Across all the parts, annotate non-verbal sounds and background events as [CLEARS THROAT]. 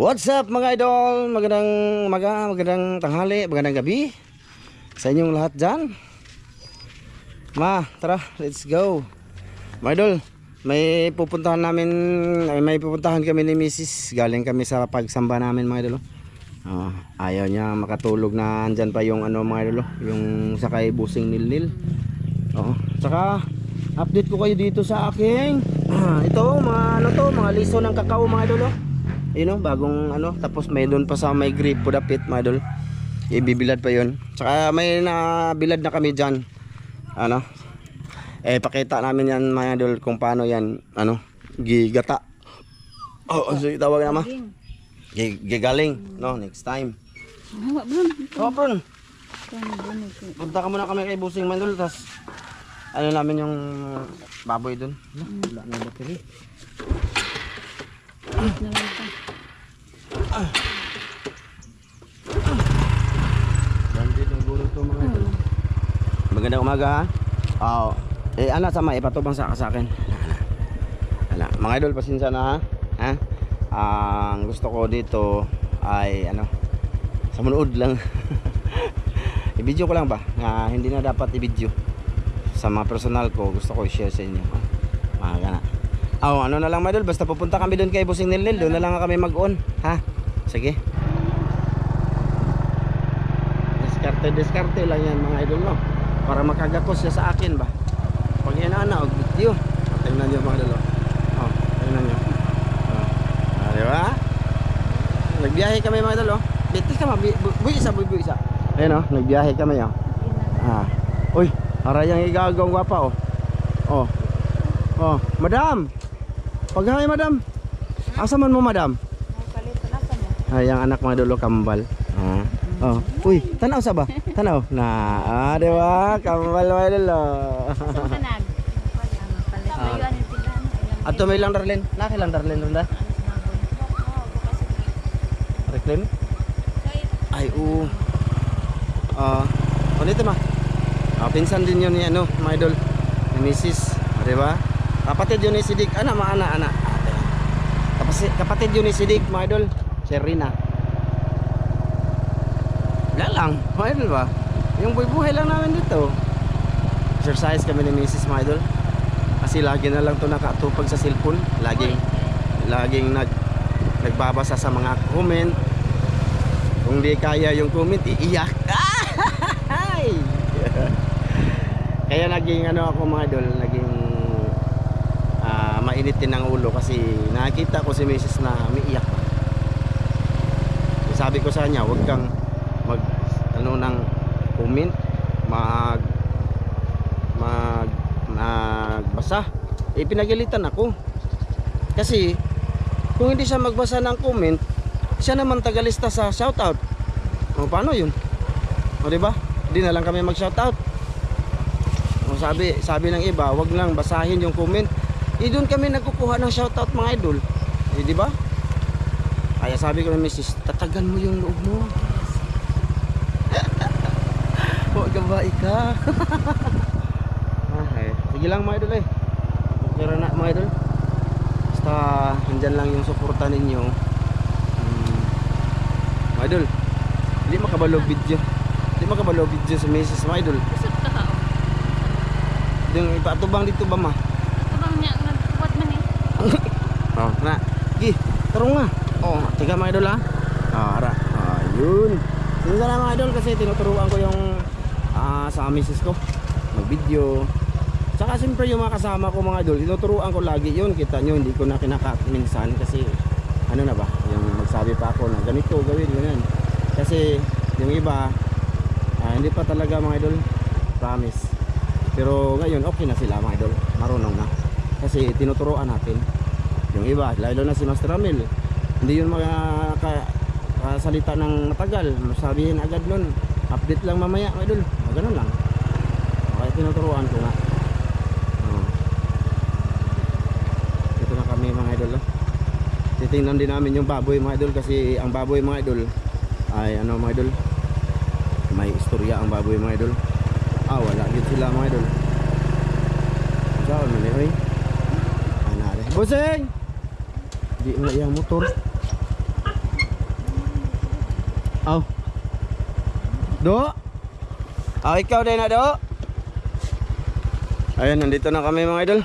What's up mga idol? Magandang umaga, magandang tanghali, magandang gabi sa inyong lahat dyan. Ma, tara, let's go. Mga idol, may pupuntahan namin, ay, may pupuntahan kami ni Mrs. Galing kami sa pagsamba namin mga idol. Oh, ayaw niya makatulog na andyan pa yung ano mga idol, yung sakay busing nil-nil. Oo. Saka update ko kayo dito sa aking [CLEARS THROAT] ito mga ano to, mga liso ng kakao mga idol. Yun oh, bagong ano, tapos may doon pa sa may grip po dapit mga idol. Ibibilad pa yun. Saka may nabilad na kami dyan. Ano? Eh pakita namin yan mga idol kung paano yan ano, gigata. Oh, oh sige, tawag na ma. Gi- Gigaling, no, next time. Hawa. Oh, bro ni ko. Punta ka muna kami kay Busing Mandol, tas ano namin yung baboy dun. Wala na battery. Na ta. Bandit ng gulo to mga idol. Magandang umaga ha. Oo. Eh ana sama ipatubang sa akin. Ala, mga idol pasensya na ha. Ha? Ang gusto ko dito ay ano sa munood lang. [LAUGHS] I-video ko lang ba? Na hindi na dapat i-video. Sa mga personal ko, gusto ko i-share sa inyo. Mga gana. Oh, ano na lang mga idol, basta pupunta kami doon kay Busing Nilnil, doon na lang kami mag-on, ha? Sige. Diskarte, diskarte lang yan mga idol no. Para makagakos siya sa akin ba. Pag yan ana, og video. O, tingnan nyo mga idol. Oh, tingnan nyo. Oh. Ah, di ba? Nagbiyahe kami mga idol oh. Dito ka ma, bu buy isa, buy buy isa. Ayun oh, nagbiyahe kami oh. Ah. Uy, para yang igagawang gwapa oh. Oh. Oh, madam. Paghay madam. Asa man mo madam? Palit na sa mo. Ay, ang anak mga dulo kambal. Ah. Oh, uy, tanaw sa ba? Tanaw. Na, ah, di ba? Kambal mga dulo. Sa kanag. Palit. Ah. Ayun yung tindahan. Ayun. Ato may lang darlin. Naki lang darlin ronda. Reclaim? Ay, oo. Ah, uh, dito ma. Ah, pinsan din yun ni ano, mga idol. Ni Mrs. Ah, di ba? Kapatid yun ni Sidik. Ana, ma, ana, ana. Ate. Kapatid, kapatid yun ni Sidik, mga idol. Si Rina. Wala lang, idol ba? Yung buhay-buhay lang namin dito. Exercise kami ni Mrs. mga idol. Kasi lagi na lang to nakatupag sa cellphone. Laging, laging nag, nagbabasa sa mga comment. Kung di kaya yung comment, iiyak. [LAUGHS] Ay! Kaya naging ano ako mga idol, naging ah, mainit din ang ulo kasi nakita ko si Mrs. na umiiyak. Sabi ko sa kanya, huwag kang mag ano ng comment, mag mag magbasa. Eh pinagalitan ako. Kasi kung hindi siya magbasa ng comment, siya naman tagalista sa shoutout. O paano 'yun? O di ba? Hindi na lang kami mag-shoutout. O sabi, sabi ng iba, wag lang basahin yung comment. Eh doon kami nagkukuha ng shoutout mga idol. Eh di ba? Kaya sabi ko ng misis, tatagan mo yung loob mo. [LAUGHS] Huwag ka ba ika? [LAUGHS] Ay, sige lang mga idol eh. Okay na mga idol. Basta andyan lang yung suporta ninyo. Hmm. Mga idol, hindi makabalog video. Hindi makabalog video sa misis mga idol. Kusot ka ka. Yung ipatubang dito ba ma? Tabang niya nagkuwat man eh. Oh, na. Gi, tarong nga. Tiga mga idol. Ah, ara. Ayun. Na mga idol kasi tinuturuan ko yung ah, sa misis ko. Mag-video. Tsaka siyempre yung mga kasama ko mga idol, tinuturuan ko lagi yun. Kita nyo, hindi ko na kinakat minsan kasi ano na ba, yung magsabi pa ako na ganito gawin, ganyan. Kasi yung iba, ah, hindi pa talaga mga idol, promise. Pero ngayon okay na sila mga idol, marunong na. Kasi tinuturuan natin. Yung iba, lalo na si Master Ramil, hindi yun mga ka, kasalita ng matagal. Sabihin agad nun, update lang mamaya mga idol. Ah, ganun lang. Kaya tinuturuan ko nga. Oh. Dito na kami mga idol. oh. Titingnan din namin yung baboy mga idol kasi ang baboy mga idol ay ano mga idol may istorya ang baboy mga idol. Ah, wala din sila mga idol. Saan man eh, oy? Busing! Di nga yung motor. Aw. Do? Ah, ikaw din na do? Ayun, nandito na kami mga idol.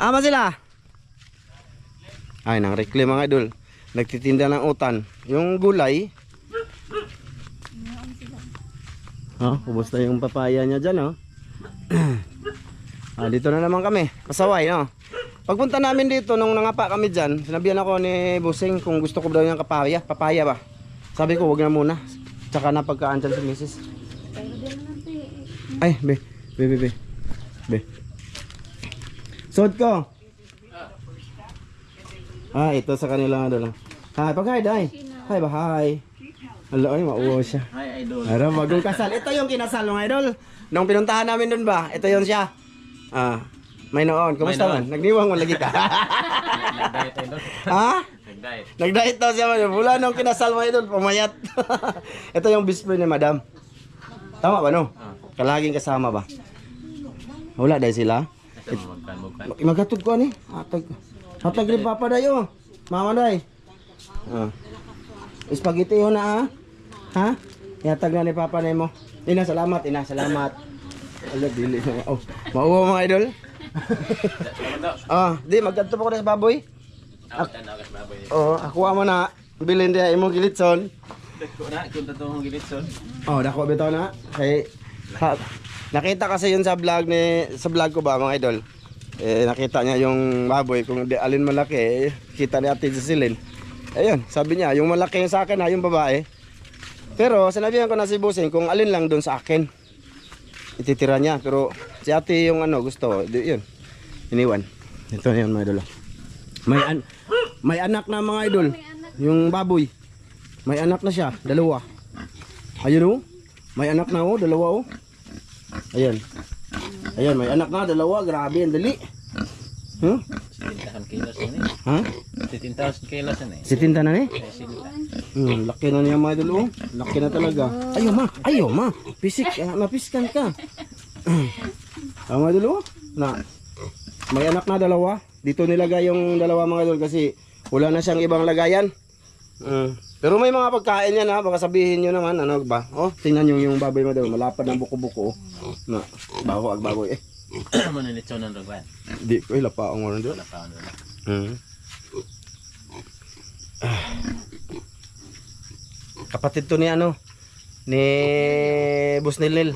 Ama sila? Ay, nang rekle mga idol. Nagtitinda ng utan. Yung gulay. Oh, ubos na yung papaya niya dyan, oh. [CLEARS THROAT] ah, dito na naman kami. Pasaway, no? Pagpunta namin dito, nung nangapa kami dyan, sinabihan ako ni Busing kung gusto ko daw yung papaya. Papaya ba? Sabi ko, wag na muna. Tsaka na pagkaan dyan si eh. Ay, be, be, be, be. Be. Suot ko. Ah, ito sa kanila nga lang. Hi, pag hi, dai. Hi ba, hi. Hala, ay, mauwa siya. Hi, idol. Ara, bagong kasal. Ito yung kinasal mga idol. Nung pinuntahan namin dun ba, ito yun siya. Ah, may noon. Kumusta man? Nagniwang mo lagi [LAUGHS] ka. Ha? Nag-diet. Nag-diet daw siya man. Mula nung kinasal mga idol, pumayat. [LAUGHS] ito yung best friend ni madam. Tama ba no? Ah. Kalaging kasama ba? Wala dahil sila. Ito mo magkan, magkan. Mag- Maghatod ko ani. Hatag. Hatag rin papa dayo. Mama day. Ah. Spaghetti ho na ah. Ha? Yatag na ni papa na mo. Ina salamat, ina salamat. Ala dili. Oh, mauwa mga idol. [LAUGHS] Ah, di magkanto pa ko na sa baboy. Oh, ako mo na. Bilin dia imo gilitson. Dagko na kunta to mong gilitson. Oh, dako bitaw na. Kay ha, nakita kasi yun sa vlog ni sa vlog ko ba mga idol. Eh nakita niya yung baboy kung di alin malaki, eh, kita ni Ate Jocelyn. Ayun, sabi niya, yung malaki yung sa akin ha, yung babae. Pero sinabihan ko na si Busing kung alin lang doon sa akin. Ititira niya, pero si Ate yung ano gusto, di, yun. Iniwan. Ito na yun mga idol. May an may anak na mga idol. Yung baboy. May anak na siya, dalawa. Ayun oh. May anak na oh, dalawa oh. Ayan. Ayan, may anak na, dalawa. Grabe, ang dali. Huh? 17,000 kilos na eh. Ha? 17,000 kilos na eh. Tinta na ni? Ay, sinta. Hmm, laki na niya mga idol oh. Laki na talaga. Ayo ma, ayo ma. Pisik, ah, mapiskan ka. [CLEARS THROAT] Ah, mga idol oh. Na, may anak na dalawa. Dito nilagay yung dalawa mga idol kasi wala na siyang ibang lagayan. Hmm. Pero may mga pagkain yan ha, baka sabihin nyo naman, ano ba? Oh, tingnan nyo yung baboy mo daw, malapad ng buko-buko. Oh. Na, bago ag baboy eh. Mo na litson ng rugwan. Di ko ila pa ang ano doon. Ano na. Hmm. Kapatid to ni ano ni Boss Nilil.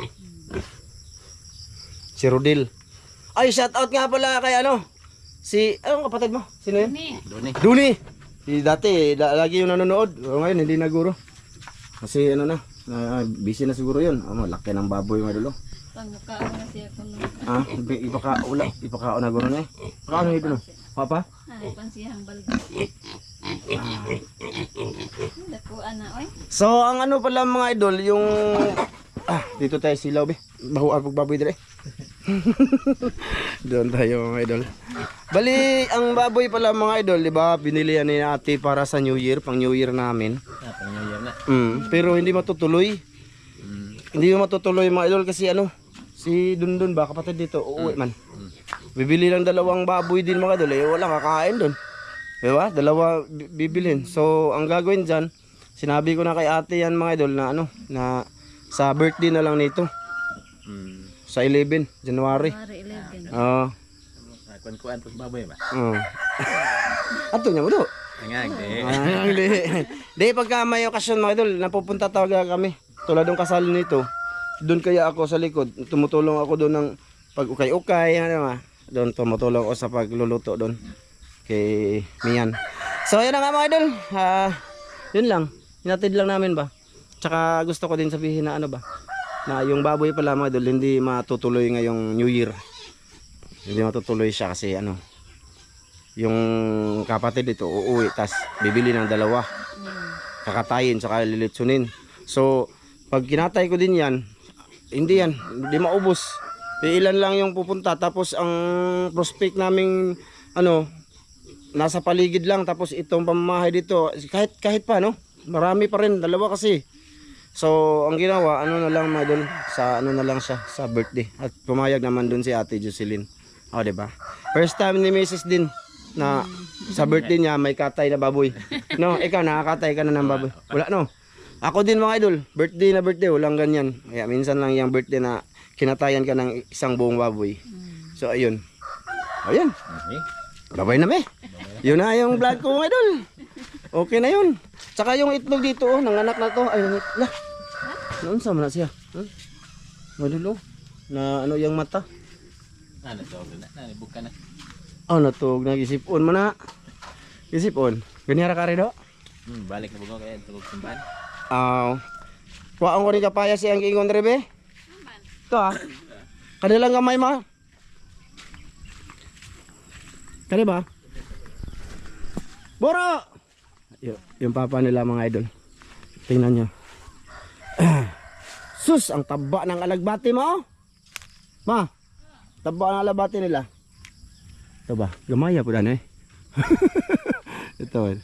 Si Rodil. Ay, shout out nga pala kay ano. Si anong kapatid mo? Sino yun? Ni. Doon eh. Duni. Si dati da, lagi yung nanonood. O ngayon hindi na guro. Kasi ano na, na busy na siguro yun. Ah, malaki ng baboy mga dulo. Pangmukaan na siya ko nung Ah, ipa- ipakaula, ipakaon na guro na eh. Pakaon na ito no. Papa? ay pansiyang balga. Dakuan na oy. So, ang ano pala mga idol, yung... Ah, dito tayo silaw, be. Baho ang baboy dire. [LAUGHS] Doon tayo mga idol. Bali, ang baboy pala mga idol, di ba, binili yan ni ate para sa New Year, pang New Year namin. Ah, pang New Year na. Mm, pero hindi matutuloy. Mm. Hindi matutuloy mga idol kasi ano, si Dundun ba, kapatid dito, uuwi man. Bibili lang dalawang baboy din mga idol, eh, wala kakain doon. Di ba? Dalawa bi- bibilin. So, ang gagawin dyan, sinabi ko na kay ate yan mga idol na ano, na sa birthday na lang nito. Mm. Sa 11, January. Mari 11. Oo. Ah, kuan-kuan pag baboy ba? Oo. Ato niya mo do. Angag eh. Ah, di. Di, pagka may okasyon mga idol, napupunta talaga kami. Tulad ng kasal nito, doon kaya ako sa likod. Tumutulong ako doon ng pag ukay-ukay, ano ba? Doon tumutulong ako sa pagluluto doon kay Mian. So, yun na nga mga idol. Ah, yun lang. Hinatid lang namin ba? Tsaka gusto ko din sabihin na ano ba? Na yung baboy pala mga idol, hindi matutuloy ngayong New Year. Hindi matutuloy siya kasi ano, yung kapatid dito uuwi tas bibili ng dalawa. Kakatayin saka lilitsunin. So pag kinatay ko din yan hindi yan hindi maubos. Eh, ilan lang yung pupunta tapos ang prospect naming ano nasa paligid lang tapos itong pamamahay dito kahit kahit pa no? Marami pa rin dalawa kasi. So ang ginawa ano na lang mga idol, sa ano na lang siya sa birthday. At pumayag naman dun si Ate Jocelyn o di ba first time ni Mrs. din na sa birthday niya may katay na baboy no ikaw nakakatay ka na ng baboy wala no Ako din mga idol, birthday na birthday, walang ganyan. Kaya minsan lang yung birthday na kinatayan ka ng isang buong baboy. So ayun. Ayun. Babay na me. Yun na yung vlog ko mga idol. Okay na yun. Tsaka yung itlog dito oh, nanganak na to. Ay. Lah. Noon sa na siya. Hmm? Madul oh. Na ano yung mata. Ah, natawag na. Nanibuka na. Oh, natug nagisipon man na. Gisipon. Ganyan ka rin do. Hmm, balik na bugaw kaya tugog simbahan. Ah. Kuhaan ko rin kapaya si ang ingon rebe. Ito ah. Kanilang gamay ma. Kani ba? Boro! Y- yung papa nila mga idol. Tingnan nyo. [CLEARS THROAT] Sus, ang taba ng alagbati mo. oh. Ma, taba ng alagbati nila. Ito ba? Gamaya po dan eh. [LAUGHS] Ito. eh.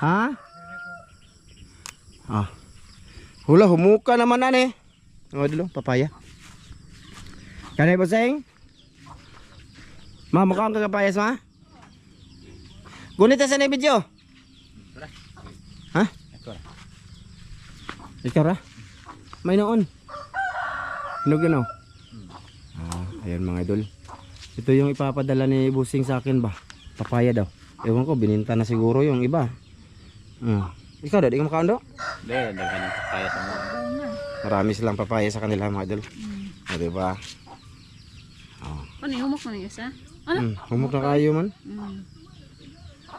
Ha? Ah. Hula, humuka naman na eh. Oh, papaya. Kanay ba saying? Ma, mukha kang kagapayas ma? Gunit sa na video. Ha? Na. Ikaw ra? May noon. Oh. Ah, ayan mga idol. Ito yung ipapadala ni Busing sa akin ba? Papaya daw. Ewan ko, bininta na siguro yung iba. Hmm. Ikaw daw, di ka makaon daw? Hindi, daghan ng kaya sa mga. Marami silang papaya sa kanila mga idol. Mm. O, diba? Ano yung humok mo isa? Ano? Hmm, humok na kayo man. Mm.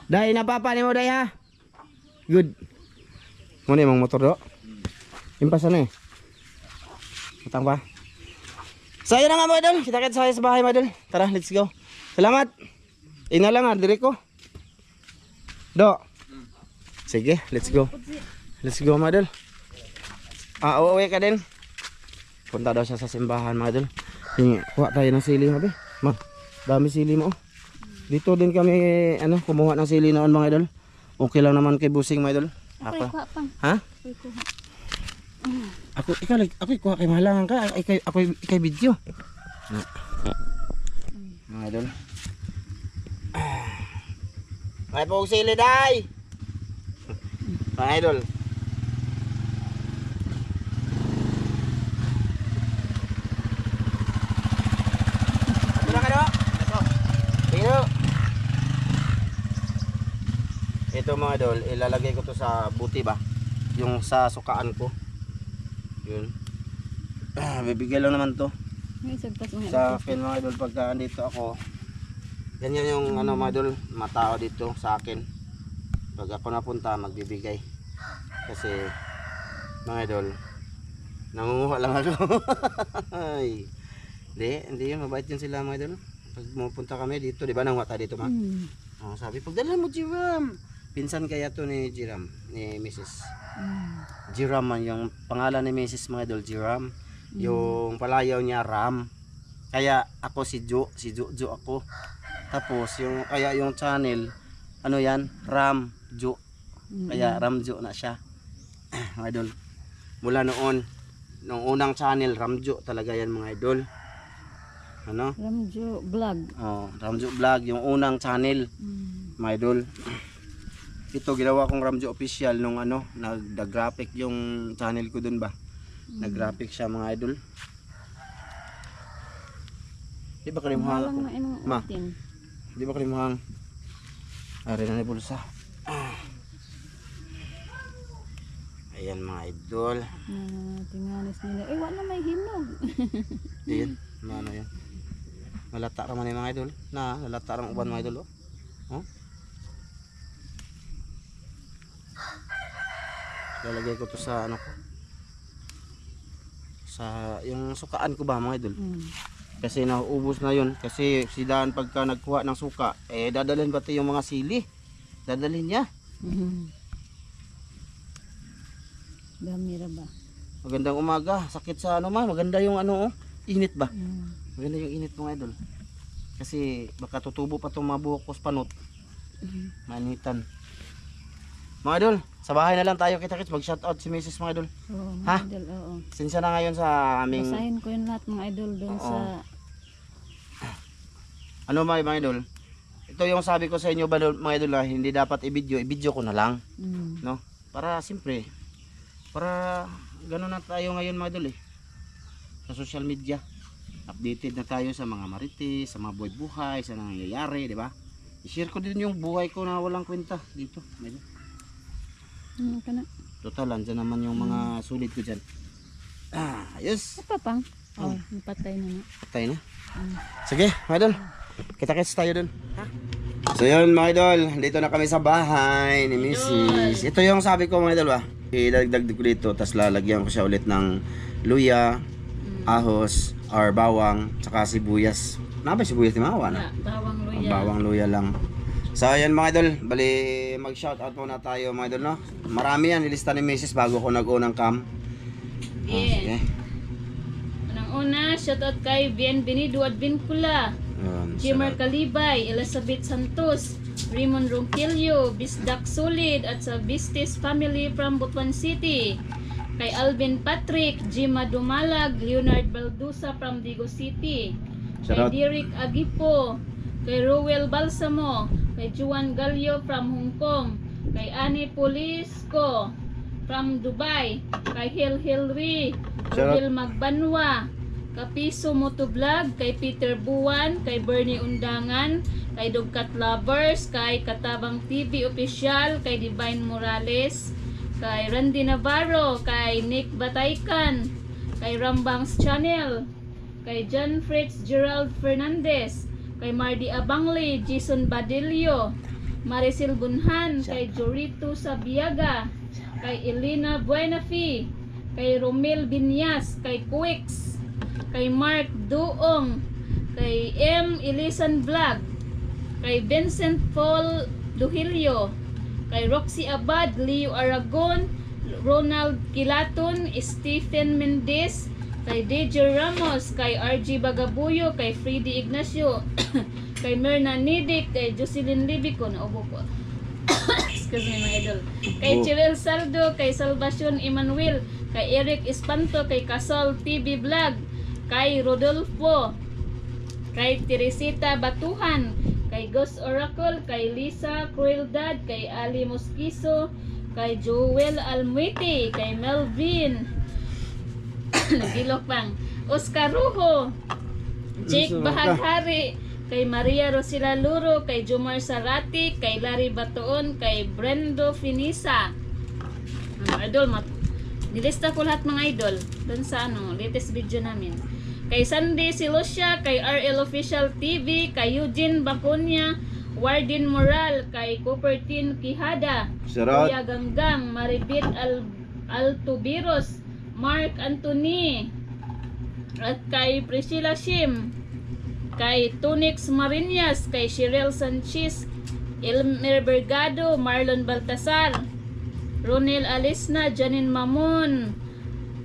Dahil napapa ni mo day ha. Good. Muna yung motor do. Impasa na eh. Utang pa. So yun na nga mga idol. Kita kita sa sa bahay mga idol. Tara, let's go. Salamat. Ina lang ha, dire ko. Do. Sige, let's go. Let's go mga idol. Ah, uuwi ka din. Punta daw siya sa simbahan mga idol. Hingi, kuha tayo ng sili mabi. Ma, dami sili mo. oh. Dito din kami ano kumuha ng sili noon mga idol. Okay lang naman kay Busing mga idol. Ako. Ha? Ako ikaw lag- ako kuha kay mahalangan ka. Ay kay ako kay video. Mga idol. May pong sili day. Mga idol. Ano na kayo? Ito. Ito mga idol, ilalagay ko to sa buti ba? Yung sa sukaan ko. Yun. Ah, bibigay lang naman to sa akin mga idol pagka andito ako. Ganyan yung ano mga idol, matao dito sa akin. Pag ako napunta, magbibigay. Kasi mga idol, nangunguha lang ako. [LAUGHS] Ay. Hindi, hindi yun. Mabait yun sila mga idol. Pag pumunta kami dito, di ba nanguha tayo dito ma? Mm. Oh, sabi, pagdala mo Jiram. Pinsan kaya to ni Jiram, ni Mrs. Mm. Jiram man yung pangalan ni Mrs. mga idol, Jiram. Yung palayaw niya Ram. Kaya ako si Jo, si Jo Jo ako. Tapos yung kaya yung channel ano yan? Ram Jo. Mm. Kaya Ram Jo na siya. [CLEARS THROAT] mga idol. Mula noon nung unang channel Ramjo talaga yan mga idol. Ano? Ramjo vlog. Oh, Ramjo Vlog yung unang channel Mm. mga idol. Ito ginawa kong Ramjo official nung ano, nag-graphic yung channel ko dun ba. Nag-graphic siya mga idol. Di ba kalimuhan Malang ako? Ma. Di ba kalimuhan? Ari na ni bulsa. Ah. Ayan mga idol. Na tinganis nila. Eh, wala may hinog. [LAUGHS] Ayan, ano yan. Malata raman yung mga idol. Na, malata raman uban mga idol. Oh. Oh. Lalagay ko to sa ano ko. Sa yung sukaan ko ba mga idol. Mm. Kasi nauubos na yun. Kasi si Dan pagka nagkuha ng suka, eh dadalhin pati yung mga sili. Dadalhin niya. Mhm. Dami ra ba? Magandang umaga. Sakit sa ano ma. Maganda yung ano oh. Init ba? Mm. Maganda yung init mga idol. Kasi baka tutubo pa itong mga buhok ko sa panot. Mhm. Manitan. Mga idol, sa bahay na lang tayo kita kits mag shoutout si Mrs. mga idol. Oo, mga Ha? idol, oo. Sinsya na ngayon sa aming Basahin ko yung lahat mga idol doon Oo. sa ano mga mga idol. Ito yung sabi ko sa inyo ba mga idol na hindi dapat i-video, i-video ko na lang, mm. no? Para siyempre Para gano'n na tayo ngayon mga idol eh. Sa social media. Updated na tayo sa mga marites, sa mga buhay-buhay, sa nangyayari, di ba? I-share ko din yung buhay ko na walang kwenta dito. Medyo. Ano ka na? Total, andyan naman yung mga sulit ko dyan. Ah, ayos. Apa pang? Oh, napatay na na. Patay na. Sige, mga idol. Kita-kits tayo dun. So yun mga idol, dito na kami sa bahay ni Mrs. Ito yung sabi ko mga idol ba. Idagdag ko dito, tapos lalagyan ko siya ulit ng luya, ahos, or bawang, tsaka sibuyas. Ano ba sibuyas ni Mawa na? Ah, bawang Ang luya. bawang luya lang. So ayan mga idol, bali mag-shoutout muna tayo mga idol no. Marami yan nilista ni Mrs. bago ko nag-unang cam. Ah, Yes. sige. Unang-una, shoutout kay Bienvenido Advincula. Yun, Jimmer sarap. Calibay, Elizabeth Santos, Raymond Ronquillo, Bisdak Solid at sa Bistis family from Butuan City. Kay Alvin Patrick, Jima Dumalag, Leonard Baldusa from Digo City. Shoutout. Kay Derek Agipo, kay Rowel Balsamo, kay Juan Gallo from Hong Kong, kay Annie Polisco from Dubai, kay Hil Shoutout. Rodel Magbanwa, Kapiso Motovlog, kay Peter Buwan, kay Bernie Undangan, kay Dugkat Lovers, kay Katabang TV Official, kay Divine Morales, kay Randy Navarro, kay Nick Bataykan, kay Rambangs Channel, kay John Fritz Gerald Fernandez, kay Mardy Abangli, Jason Badillo, Maricel Bunhan, kay Jorito Sabiaga, kay Elena Buenafi, kay Romel Binyas, kay Quix, kay Mark Duong, kay M. Elisan Vlog, kay Vincent Paul Duhilio, kay Roxy Abad, Leo Aragon, Ronald Kilaton, Stephen Mendez, kay DJ Ramos, kay RG Bagabuyo, kay Freddy Ignacio, [COUGHS] kay Myrna Nidik, kay Jocelyn Libico, naubo ko. [COUGHS] Excuse me mga idol. Kay Oh. Chirel Saldo, kay Salvacion Emmanuel, kay Eric Espanto, kay Casol TV Vlog, kay Rodolfo, kay Teresita Batuhan, kay Ghost Oracle, kay Lisa Crueldad, kay Ali Mosquizo, kay Joel Almuiti, kay Melvin, [LAUGHS] nagilok pang, Oscar Rujo, Jake Bahaghari, kay Maria Rosila Luro, kay Jomar Sarati, kay Larry Batoon, kay Brendo Finisa. Mga idol, mat nilista ko lahat mga idol doon sa ano, latest video namin. Kay Sandy Silosia, kay RL Official TV, kay Eugene Baconia, Wardin Moral, kay Cupertine Quijada. Kuya Ganggang, Maribit Al Altubiros, Mark Anthony, at kay Priscilla Shim, kay Tunix Marinas, kay Cheryl Sanchez, Elmer Bergado, Marlon Baltasar, Ronel Alisna, Janine Mamon,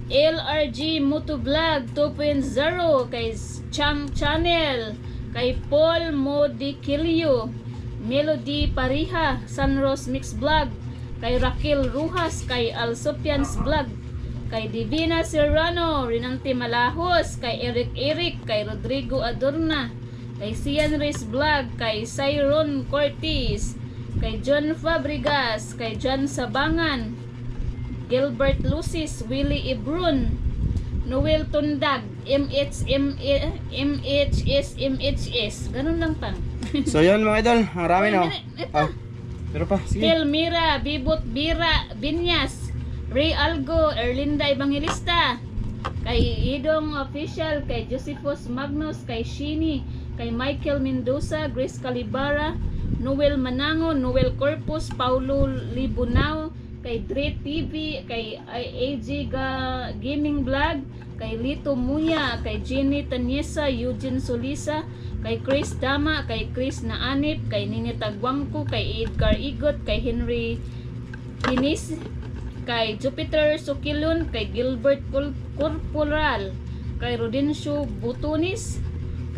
LRG Motovlog 2.0, kay Chang Channel, kay Paul Modikilio, Melody Pariha, Sunrose Mix Vlog, kay Raquel Rujas, kay Alsopians Vlog, kay Divina Serrano, Rinanti Malahos, kay Eric Eric, kay Rodrigo Adorna, kay Sian Reyes Vlog, kay Cyron Cortez, kay John Fabregas, kay John Sabangan, Gilbert Lucis, Willie Ibrun, Noel Tundag, MH, MHS, MHS. Ganun lang pang. [LAUGHS] So yun mga idol, marami. Wait, wait, Ah, pero pa, sige. Tel Mira, Bibot Bira, Binyas, Ray Algo, Erlinda Evangelista, kay Idong Official, kay Josephus Magnus, kay Shini, kay Michael Mendoza, Grace Calibara, Noel Manango, Noel Corpus, Paulo Libunao, kay Dre TV, kay AG Ga- Gaming Vlog, kay Lito Muya, kay Jenny Tanyesa, Eugene Solisa, kay Chris Dama, kay Chris Naanip, kay Nini Tagwangko, kay Edgar Igot, kay Henry Kinis, kay Jupiter Sukilun, kay Gilbert Corporal, kay Rodencio Butunis,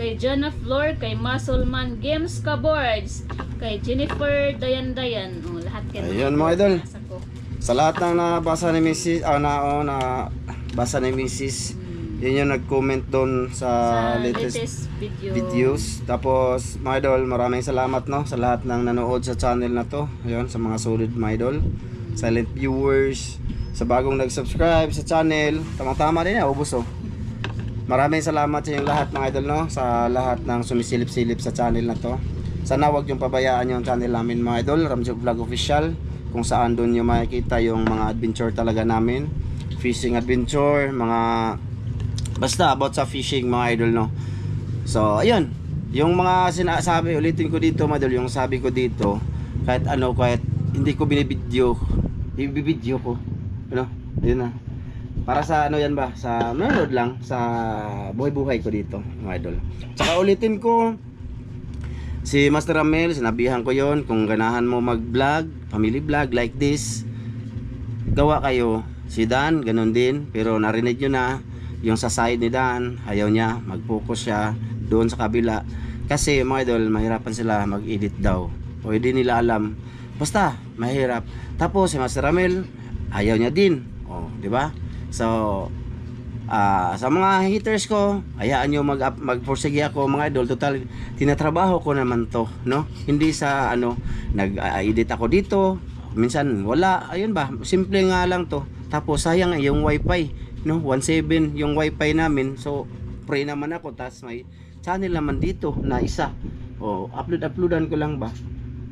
kay Jana Flor, kay Muscleman Games Kaboards, kay Jennifer Dayan Dayan. Oh, lahat kayo. Ayun, mga idol. Sa lahat ng nabasa ni Mrs. Ah, na, oh, na basa ni Mrs. Yun yung nag-comment doon sa, Sa latest, latest video. videos. Tapos, mga idol, maraming salamat no sa lahat ng nanood sa channel na to. Ayun, sa mga solid mga idol. Silent viewers, sa bagong nag-subscribe sa channel. Tamang-tama din yan, ubos oh. Maraming salamat sa inyong lahat mga idol no sa lahat ng sumisilip-silip sa channel na to. Sana wag yung pabayaan yung channel namin mga idol, Ramjog Vlog Official kung saan doon yung makikita yung mga adventure talaga namin. Fishing adventure, mga basta about sa fishing mga idol no. So ayun, yung mga sinasabi ulitin ko dito mga idol, yung sabi ko dito kahit ano kahit hindi ko binibidyo, ibibidyo ko. Ano? Yun na. Para sa ano yan ba? Sa nanonood lang sa buhay-buhay ko dito, mga idol. Tsaka ulitin ko si Master Ramel, sinabihan ko yon kung ganahan mo mag-vlog, family vlog like this, gawa kayo. Si Dan, ganun din. Pero narinig nyo na, yung sa side ni Dan, ayaw niya, mag-focus siya doon sa kabila. Kasi mga idol, mahirapan sila mag-edit daw. O hindi nila alam. Basta, mahirap. Tapos si Master Ramel, ayaw niya din. O, di ba? So, ah sa mga haters ko, hayaan nyo mag magporsige ako mga idol. Total, tinatrabaho ko naman to, no? Hindi sa ano, nag-edit ako dito, minsan wala, ayun ba, simple nga lang to. Tapos sayang eh, yung wifi, no? 17 yung wifi namin. So, pray naman ako, tas may channel naman dito na isa. O, upload-uploadan ko lang ba?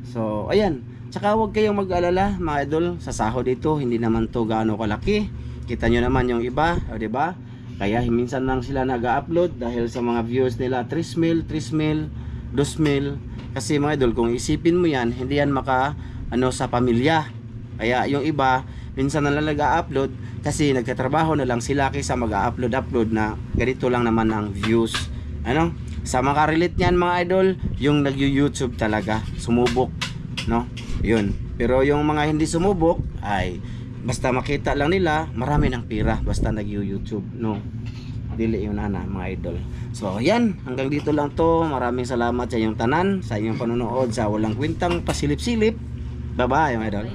So, ayan. Tsaka huwag kayong mag-alala, mga idol, sa sahod dito, hindi naman to gaano kalaki. Kita nyo naman yung iba, o, ba? Kaya minsan lang sila nag-upload dahil sa mga views nila 3 mil, 3 mil, 2 mil. Kasi mga idol, kung isipin mo yan, hindi yan maka ano sa pamilya. Kaya yung iba, minsan na lang nag-upload kasi nagtatrabaho na lang sila kaysa mag-upload upload na ganito lang naman ang views. Ano? Sa mga relate niyan mga idol, yung nag-YouTube talaga, sumubok, no? Yun. Pero yung mga hindi sumubok ay basta makita lang nila, marami ng pira basta nag-YouTube, no? Dili yun ana mga idol. So, yan. Hanggang dito lang to. Maraming salamat sa inyong tanan, sa inyong panonood, sa walang kwintang pasilip-silip. Bye-bye mga idol.